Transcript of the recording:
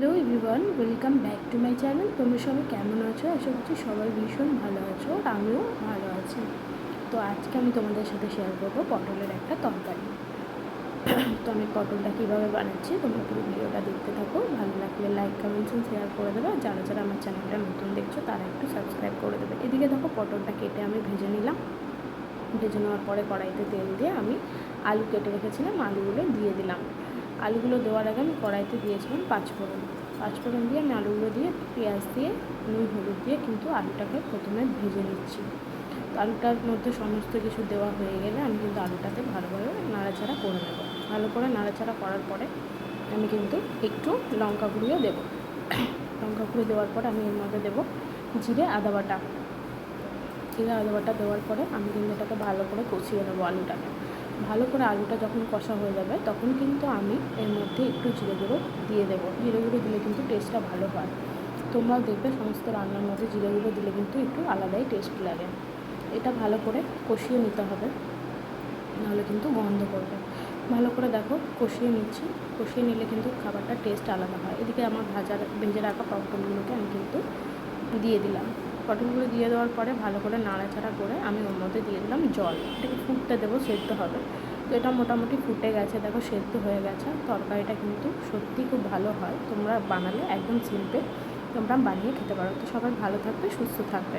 Hello everyone welcome back to my channel তোমরা সবাই কেমন আছো? আশা করছি সবাই ভীষণ ভালো আছো, আমিও ভালো আছি। তো আজকে আমি তোমাদের সাথে শেয়ার করব পটলের একটা তরকারি। তো আমি পটলটা কীভাবে বানাচ্ছি, তোমরা পুরো ভিডিওটা দেখতে থাকো। ভালো লাগলে লাইক কমেন্টস শেয়ার করে দেবে। আর যারা যারা আমার চ্যানেলটা নতুন দেখছ, তারা একটু সাবস্ক্রাইব করে দেবে। এদিকে দেখো পটলটা কেটে আমি ভেজে নিলাম। ভেজে নেওয়ার পরে কড়াইতে তেল দিয়ে আমি আলু কেটে রেখেছিলাম, আলুগুলো দিয়ে দিলাম। আলুগুলো দেওয়ার আগে আমি কড়াইতে দিয়েছিলাম পাঁচফোড়ন। পাঁচফোড়ন দিয়ে আমি আলুগুলো দিয়ে পেঁয়াজ দিয়ে, নুন, হলুদ দিয়ে কিন্তু আলুটাকে প্রথমে ভেজে নিচ্ছি। আলুটার মধ্যে সমস্ত কিছু দেওয়া হয়ে গেলে আমি কিন্তু আলুটাকে ভালোভাবে নাড়াচাড়া করে নেব। ভালো করে নাড়াচাড়া করার পরে আমি কিন্তু একটু লঙ্কা গুঁড়িও দেবো। লঙ্কা গুঁড়ো দেওয়ার পরে আমি এর মধ্যে দেবো জিরে, আদা বাটা। জিরে, আদা বাটা দেওয়ার পরে আমি কিন্তু এটাকে ভালো করে কষিয়ে নেব আলুটাকে। ভালো করে আলুটা যখন কষা হয়ে যাবে, তখন কিন্তু আমি এর মধ্যে একটু জিরে গুঁড়ো দিয়ে দেবো। জিরে গুঁড়ো দিলে কিন্তু টেস্টটা ভালো হয়। তোমরাও দেখবে সমস্ত রান্নার মধ্যে জিরে গুঁড়ো দিলে কিন্তু একটু আলাদাই টেস্ট লাগে। এটা ভালো করে কষিয়ে নিতে হবে, নাহলে কিন্তু গন্ধ করবে। ভালো করে দেখো, কষিয়ে নিচ্ছি। কষিয়ে নিলে কিন্তু খাবারটা টেস্ট আলাদা হয়। এদিকে আমার ভাজা ভেজে রাখা পটলগুলোকে আমি কিন্তু দিয়ে দিলাম। পটলগুলো দিয়ে দেওয়ার পরে ভালো করে নাড়াচাড়া করে আমি ওর মধ্যে দিয়ে দিলাম জল। এটাকে ফুটতে দেবো, সেদ্ধ হবে। তো এটা মোটামুটি ফুটে গেছে, দেখো সেদ্ধ হয়ে গেছে। তরকারিটা কিন্তু সত্যি খুব ভালো হয়। তোমরা বানালে একদম সিম্পল তোমরা বানিয়ে খেতে পারো। তো সবাই ভালো থাকবে, সুস্থ থাকবে।